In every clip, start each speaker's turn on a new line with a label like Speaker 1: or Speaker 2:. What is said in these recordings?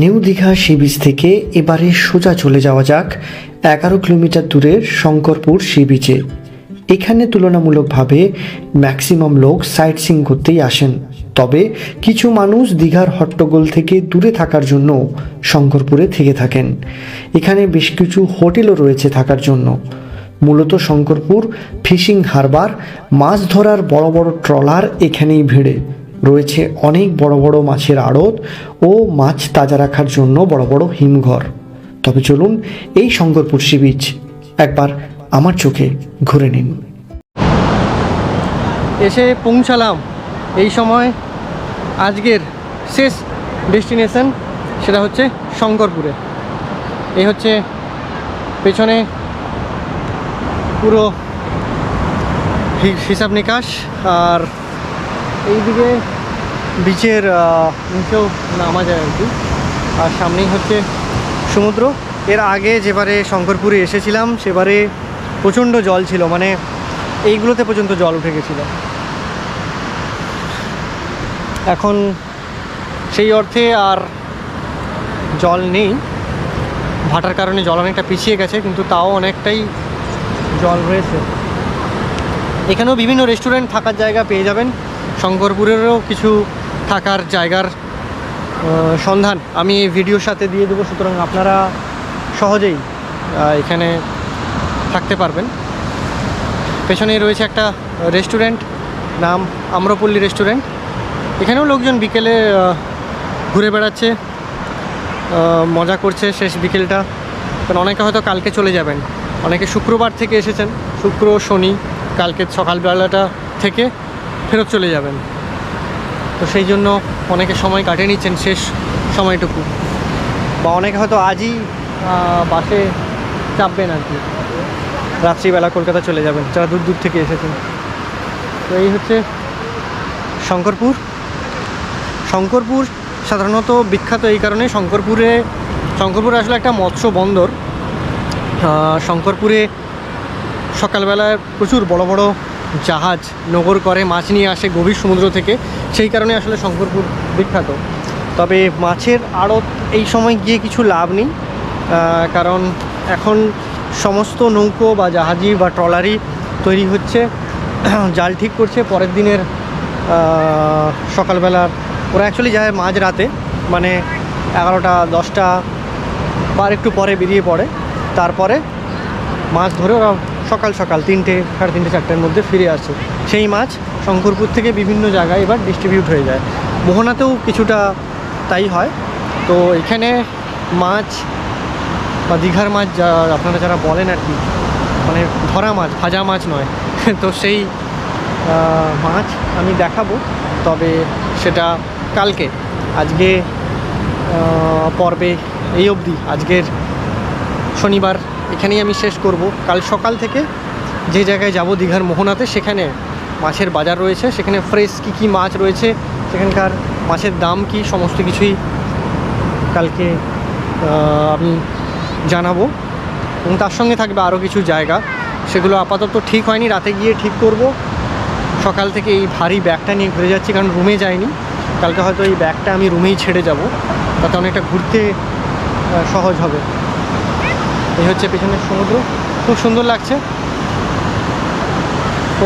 Speaker 1: New Digha sea beach থেকে এবারে সোজা চলে যাওয়া যাক এগারো কিলোমিটার দূরের শঙ্করপুর সি বিচে। এখানে তুলনামূলকভাবে ম্যাক্সিমাম লোক সাইট সিং করতেই আসেন। তবে কিছু মানুষ দীঘার হট্টগোল থেকে দূরে থাকার জন্য শঙ্করপুরে থেকে থাকেন। এখানে বেশ কিছু হোটেলও রয়েছে থাকার জন্য। মূলত শঙ্করপুর ফিশিং হারবার, মাছ ধরার বড় বড় ট্রলার এখানেই ভিড়ে। রয়েছে অনেক বড় বড় মাছের আড়ত ও মাছ তাজা রাখার জন্য বড় বড় হিমঘর। তবে চলুন এই শঙ্করপুর সি একবার আমার চোখে ঘুরে নিন।
Speaker 2: এসে পৌঁছালাম। এই সময় আজকের শেষ ডেস্টিনেশন সেটা হচ্ছে শঙ্করপুরে। এই হচ্ছে পেছনে পুরো হিসাব নিকাশ আর এইদিকে বিচের নিচেও নামা যায় আর কি। আর সামনেই হচ্ছে সমুদ্র। এর আগে যেবারে শঙ্করপুরে এসেছিলাম, সেবারে প্রচণ্ড জল ছিল মানে এইগুলোতে পর্যন্ত জল উঠে গেছিল। এখন সেই অর্থে আর জল নেই। ভাটার কারণে জল অনেকটা পিছিয়ে গেছে, কিন্তু তাও অনেকটাই জল রয়েছে। এখানেও বিভিন্ন রেস্টুরেন্ট থাকার জায়গা পেয়ে যাবেন। শঙ্করপুরেরও কিছু থাকার জায়গার সন্ধান আমি এই ভিডিওর সাথে দিয়ে দেবো, সুতরাং আপনারা সহজেই এখানে থাকতে পারবেন। পেছনেই রয়েছে একটা রেস্টুরেন্ট, নাম আম্রপল্লী রেস্টুরেন্ট। এখানেও লোকজন বিকেলে ঘুরে বেড়াচ্ছে মজা করছে শেষ বিকেলটা। কারণ অনেকে হয়তো কালকে চলে যাবেন। অনেকে শুক্রবার থেকে এসেছেন। শুক্র, শনি, কালকে সকালবেলাটা থেকে ফেরত চলে যাবেন। তো সেই জন্য অনেকে সময় কাটিয়ে নিচ্ছেন শেষ সময়টুকু। বা অনেকে হয়তো আজই বাসে চাপবেন আর কি। রাত্রিবেলা কলকাতা চলে যাবেন, যারা দূর দূর থেকে এসেছেন। তো এই হচ্ছে শঙ্করপুর। শঙ্করপুর সাধারণত বিখ্যাত এই কারণে শঙ্করপুরে, শঙ্করপুর আসলে একটা মৎস্য বন্দর। শঙ্করপুরে সকালবেলায় প্রচুর বড় বড় জাহাজ নগর করে মাছ নিয়ে আসে গভীর সমুদ্র থেকে, সেই কারণে আসলে শঙ্করপুর বিখ্যাত। তবে মাছের আড়ত এই সময় গিয়ে কিছু লাভ নেই কারণ এখন সমস্ত নৌকো বা জাহাজি বা ট্রলারই তৈরি হচ্ছে, জাল ঠিক করছে, পরের দিনের সকালবেলার ওরা অ্যাকচুয়ালি যায় মাঝ রাতে মানে এগারোটা, দশটা, বা একটু পরে বেরিয়ে পড়ে। তারপরে মাছ ধরে ওরা সকাল সকাল তিনটে, সাড়ে তিনটে, চারটের মধ্যে ফিরে আসে। সেই মাছ শঙ্করপুর থেকে বিভিন্ন জায়গায় এবার ডিস্ট্রিবিউট হয়ে যায়। মোহনাতেও কিছুটা তাই হয়। তো এখানে মাছ বা দীঘার মাছ যা, আপনারা যারা বলেন আর কি মানে ধরা মাছ, ভাজা মাছ নয়, তো সেই মাছ আমি দেখাবো। তবে সেটা কালকে, আজকে পর্বে এই অবধি। আজকের শনিবার এখানেই আমি শেষ করব। কাল সকাল থেকে যে জায়গায় যাব দীঘার মোহনাতে, সেখানে মাছের বাজার রয়েছে। সেখানে ফ্রেশ কী কী মাছ রয়েছে, সেখানকার মাছের দাম কি, সমস্ত কিছুই কালকে আমি জানাব। এবং তার সঙ্গে থাকবে আরও কিছু জায়গা। সেগুলো আপাতত ঠিক হয়নি, রাতে গিয়ে ঠিক করব। সকাল থেকে এই ভারী ব্যাগটা নিয়ে ঘুরে যাচ্ছি, কারণ রুমে যাইনি। কালকে হয়তো এই ব্যাগটা আমি রুমেই ছেড়ে যাব। তাতে অনেকটা ঘুরতে সহজ হবে। এই হচ্ছে পেছনের সমুদ্র। খুব সুন্দর লাগছে।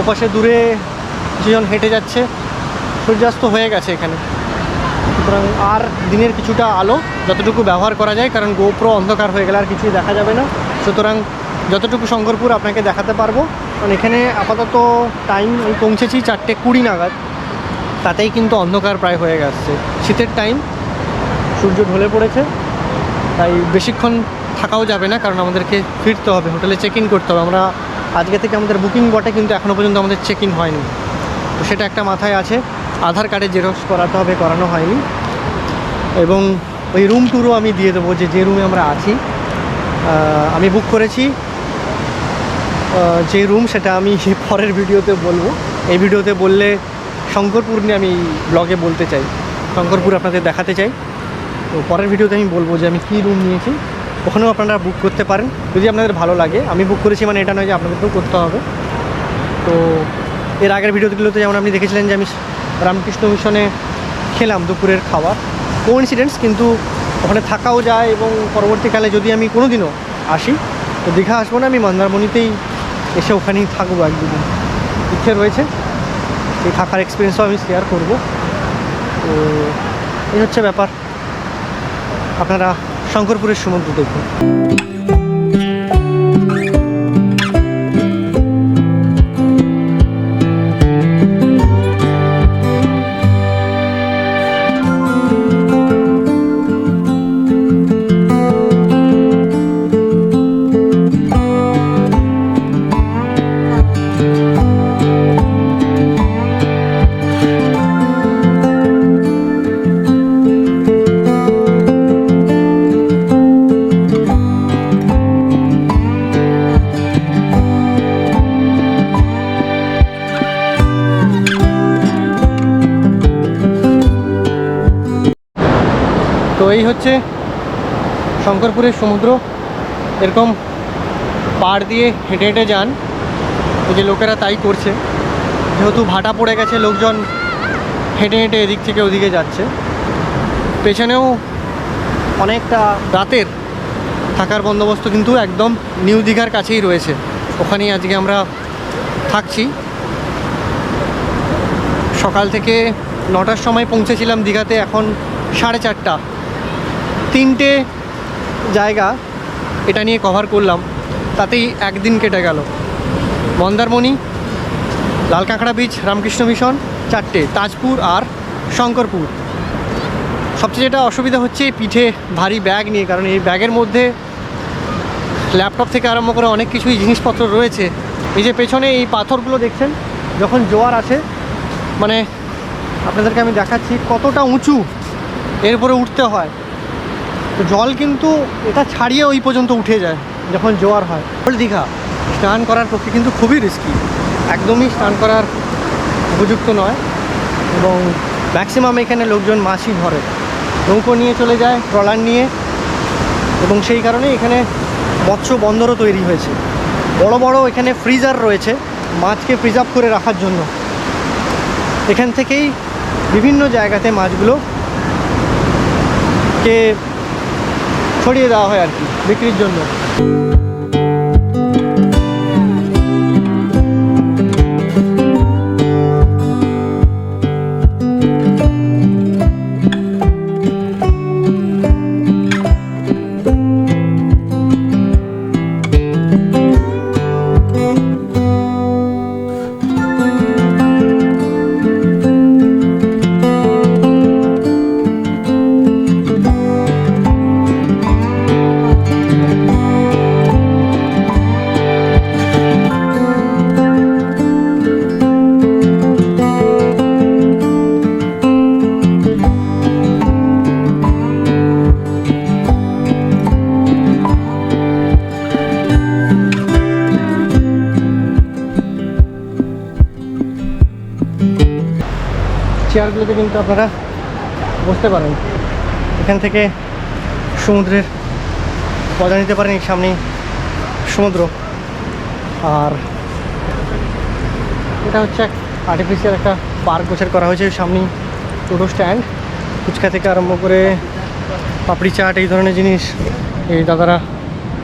Speaker 2: ওপাশে দূরে কিছুজন হেঁটে যাচ্ছে। সূর্যাস্ত হয়ে গেছে এখানে। সুতরাং আর দিনের কিছুটা আলো যতটুকু ব্যবহার করা যায়, কারণ গোপ্রো অন্ধকার হয়ে গেলে আর কিছুই দেখা যাবে না। সুতরাং যতটুকু শঙ্করপুর আপনাকে দেখাতে পারব। কারণ এখানে আপাতত টাইম আমি পৌঁছেছি চারটে কুড়ি নাগাদ। তাতেই কিন্তু অন্ধকার প্রায় হয়ে গেছে। শীতের টাইম সূর্য ঢলে পড়েছে। তাই বেশিক্ষণ থাকাও যাবে না, কারণ আমাদেরকে ফিরতে হবে, হোটেলে চেক ইন করতে হবে। আমরা আজকে থেকে আমাদের বুকিং বটে, কিন্তু এখনও পর্যন্ত আমাদের চেক ইন হয়নি। তো সেটা একটা মাথায় আছে। আধার কার্ডে জেরক্স করাতে হবে, করানো হয়নি। এবং ওই রুম ট্যুরও আমি দিয়ে দেবো, যে যে রুমে আমরা আছি। আমি বুক করেছি। যে রুম সেটা আমি পরের ভিডিওতে বলব। এই ভিডিওতে বললে শঙ্করপুর নিয়ে আমি ব্লগে বলতে চাই। শঙ্করপুর আপনাদের দেখাতে চাই। তো পরের ভিডিওতে আমি বলব যে আমি কী রুম নিয়েছি। ওখানেও আপনারা বুক করতে পারেন। যদি আপনাদের ভালো লাগে, আমি বুক করেছি মানে এটা নয় যে আপনাদেরকেও করতে হবে। তো এর আগের ভিডিওগুলোতে যেমন আপনি দেখেছিলেন যে আমি রামকৃষ্ণ মিশনে খেলাম দুপুরের খাবার। কোইন্সিডেন্স কিন্তু ওখানে থাকাও যায় এবং পরবর্তীকালে যদি আমি কোনো দিনও আসি, তো দীঘা আসব না, আমি মন্দারমণিতেই এসে ওখানেই থাকব এক দুদিন। ইচ্ছে রয়েছে এই থাকার এক্সপিরিয়েন্সও আমি শেয়ার করব। তো এই হচ্ছে ব্যাপার। আপনারা শঙ্করপুরের সমুদ্র দেখুন এই হচ্ছে শঙ্করপুরের সমুদ্র। এরকম পাড় দিয়ে হেঁটে হেঁটে যান। এই যে লোকেরা তাই করছে। যেহেতু ভাটা পড়ে গেছে, লোকজন হেঁটে হেঁটে এদিক থেকে ওদিকে যাচ্ছে। পেছনেও অনেকটা রাতের থাকার বন্দোবস্ত কিন্তু একদম নিউ দীঘার কাছেই রয়েছে। ওখানেই আজকে আমরা থাকছি। সকাল থেকে নটার সময় পৌঁছেছিলাম দীঘাতে, এখন সাড়ে চারটা। তিনটে জায়গা এটা নিয়ে কভার করলাম, তাতেই একদিন কেটে গেল। মন্দারমণি লাল কাঁকড়া বিচ রামকৃষ্ণ মিশন চারটে, তাজপুর আর শঙ্করপুর। সবচেয়ে যেটা অসুবিধা হচ্ছে এই পিঠে ভারী ব্যাগ নিয়ে, কারণ এই ব্যাগের মধ্যে ল্যাপটপ থেকে আরম্ভ করে অনেক কিছুই জিনিসপত্র রয়েছে। এই যে পেছনে এই পাথরগুলো দেখছেন, যখন জোয়ার আসে মানে আপনাদেরকে আমি দেখাচ্ছি কতটা উঁচু এর উপরে উঠতে হয়। তো জল কিন্তু এটা ছাড়িয়ে ওই পর্যন্ত উঠে যায় যখন জোয়ার হয়। দীঘা স্নান করার পক্ষে কিন্তু খুবই রিস্কি একদমই স্নান করার উপযুক্ত নয় এবং ম্যাক্সিমাম এখানে লোকজন মাছই ধরে। নৌকো নিয়ে চলে যায়, ট্রলার নিয়ে এবং সেই কারণে এখানে মৎস্য বন্দরও তৈরি হয়েছে। বড় বড় এখানে ফ্রিজার রয়েছে মাছকে প্রিজার্ভ করে রাখার জন্য। এখান থেকেই বিভিন্ন জায়গাতে মাছগুলো কে ছড়িয়ে দেওয়া হয় আর কি বিক্রির জন্য। চেয়ারগুলোতে কিন্তু আপনারা বসতে পারেন। এখান থেকে সমুদ্রের মজা নিতে পারেন এই সামনেই সমুদ্র। আর এটা হচ্ছে এক আর্টিফিশিয়াল একটা পার্ক গোছের করা হয়েছে সামনেই টোটো স্ট্যান্ড। ফুচকা থেকে আরম্ভ করে পাপড়ি চাট, এই ধরনের জিনিস এই দাদারা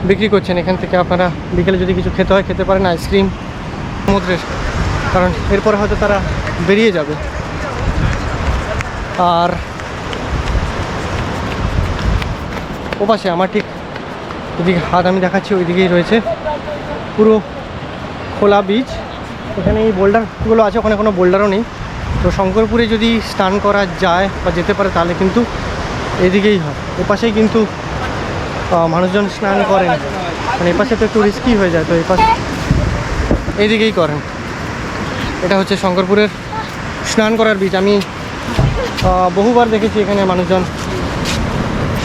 Speaker 2: বিক্রি করছেন। এখান থেকে আপনারা বিকেলে যদি কিছু খেতে হয়, খেতে পারেন আইসক্রিম সমুদ্রের। কারণ এরপরে হয়তো তারা বেরিয়ে যাবে। আর ওপাশে আমার ঠিক এদিকে হাত আমি দেখাচ্ছি, ওইদিকেই রয়েছে পুরো খোলা বীচ এখানে এই বোল্ডারগুলো আছে, ওখানে কোনো বোল্ডারও নেই। তো শঙ্করপুরে যদি স্নান করা যায় বা যেতে পারে, তাহলে কিন্তু এদিকেই হয়। এপাশেই কিন্তু মানুষজন স্নান করেন। মানে এপাশে তো একটু রিস্কি হয়ে যায়, তো এপাশে এইদিকেই করেন। এটা হচ্ছে শঙ্করপুরের স্নান করার বীচ আমি বহুবার দেখেছি এখানে মানুষজন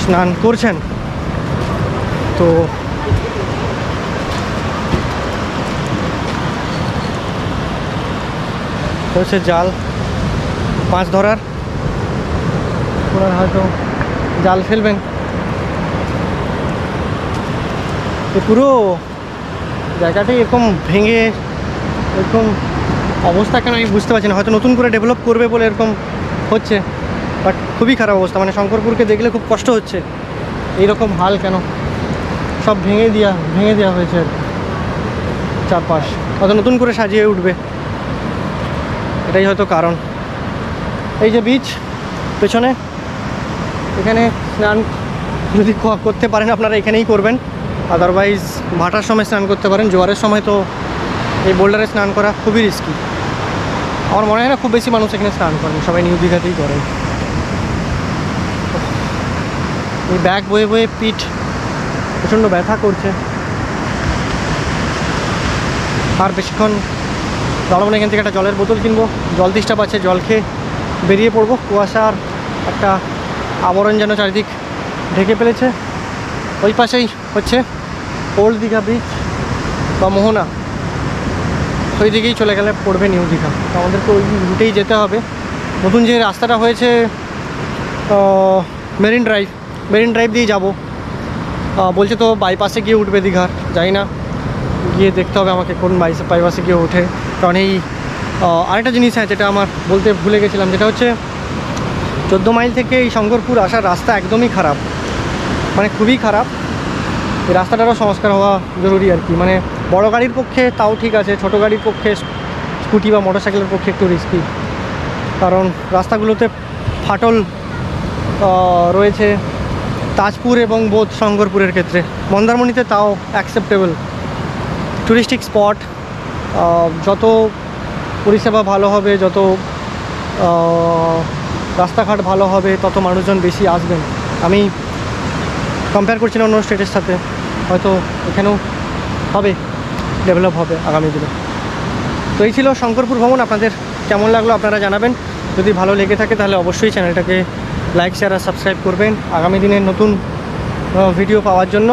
Speaker 2: স্নান করছেন। তো হচ্ছে জাল, মাছ ধরার। ওনারা হয়তো জাল ফেলবেন। পুরো জায়গাটাই এরকম ভেঙে, এরকম অবস্থা কেন আমি বুঝতে পারছি না। হয়তো নতুন করে ডেভেলপ করবে বলে এরকম হচ্ছে বাট খুবই খারাপ অবস্থা। মানে শঙ্করপুরকে দেখলে খুব কষ্ট হচ্ছে। এইরকম হাল কেন? সব ভেঙে দেওয়া ভেঙে দেওয়া হয়েছে আর চারপাশ। হয়তো নতুন করে সাজিয়ে উঠবে। এটাই হয়তো কারণ। এই যে বিচ পেছনে, এখানে স্নান যদি করতে পারেন আপনারা এখানেই করবেন। আদারওয়াইজ ভাটার সময় স্নান করতে পারেন। জোয়ারের সময় তো এই বোল্ডারে স্নান করা খুবই রিস্কি আমার মনে হয় না খুব বেশি মানুষ এখানে স্নান করেন, সবাই নিউ দীঘাতেই করেন। এই ব্যাগ বয়ে বয়ে পিঠ প্রচণ্ড ব্যথা করছে। আর বেশিক্ষণ দাঁড়াবো এখান থেকে একটা জলের বোতল কিনবো। জল তেষ্টা আছে জল খেয়ে বেরিয়ে পড়ব। কুয়াশার একটা আবরণ যেন চারিদিক ঢেকে ফেলেছে। ওই পাশেই হচ্ছে ওল্ড দীঘা ব্রিজ বা মোহনা। ওই দিকেই চলে গেলে পড়বে নিউ দীঘা। তো আমাদেরকে ওই রুটেই যেতে হবে। নতুন যে রাস্তাটা হয়েছে মেরিন ড্রাইভ মেরিন ড্রাইভ দিয়ে যাব। বলছে তো বাইপাসে গিয়ে উঠবে দীঘার, জানি না। গিয়ে দেখতে হবে আমাকে কোন বাইসে বাইপাসে গিয়ে ওঠে। কারণ এই আরেকটা জিনিস হ্যাঁ যেটা আমার বলতে ভুলে গেছিলাম, যেটা হচ্ছে চোদ্দ মাইল থেকে এই শঙ্করপুর আসার রাস্তা একদমই খারাপ। মানে খুবই খারাপ। এই রাস্তাটারও সংস্কার হওয়া জরুরি আর কি। মানে বড় গাড়ির পক্ষে তাও ঠিক আছে, ছোট গাড়ির পক্ষে স্কুটি বা মোটর সাইকেলের পক্ষে একটু রিস্কি কারণ রাস্তাগুলোতে ফাটল রয়েছে তাজপুর এবং বোধ শঙ্করপুরের ক্ষেত্রে। মন্দারমণিতে তাও অ্যাকসেপ্টেবল টুরিস্টিক স্পট যত পরিষেবা ভালো হবে, যত রাস্তাঘাট ভালো হবে, তত মানুষজন বেশি আসবেন। আমি কম্পেয়ার করছি না অন্য স্টেটের সাথে। হয়তো এখানেও হবে। ডেভেলপ হবে আগামী দিনে। তো এই ছিল শঙ্করপুর ভ্রমণ, আপনাদের কেমন লাগল আপনারা জানাবেন। যদি ভালো লেগে থাকে তাহলে অবশ্যই চ্যানেলটাকে লাইক শেয়ার আর সাবস্ক্রাইব করবেন। আগামী দিনের নতুন ভিডিও পাওয়ার জন্য।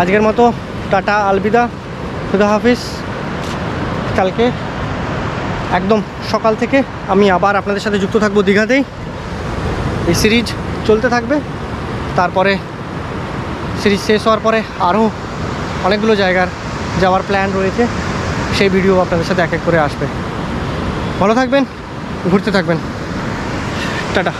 Speaker 2: আজকের মতো টাটা, আলবিদা, খুদা হাফিজ। কালকে একদম সকাল থেকে আমি আবার আপনাদের সাথে যুক্ত থাকব দীঘাতেই। এই সিরিজ চলতে থাকবে। তারপরে সিরিজ শেষ হওয়ার পরে আরও অনেকগুলো জায়গার যাওয়ার প্ল্যান রয়েছে, সেই ভিডিও আপনাদের সাথে এক এক করে আসবে। ভালো থাকবেন, ঘুরতে থাকবেন। টাটা।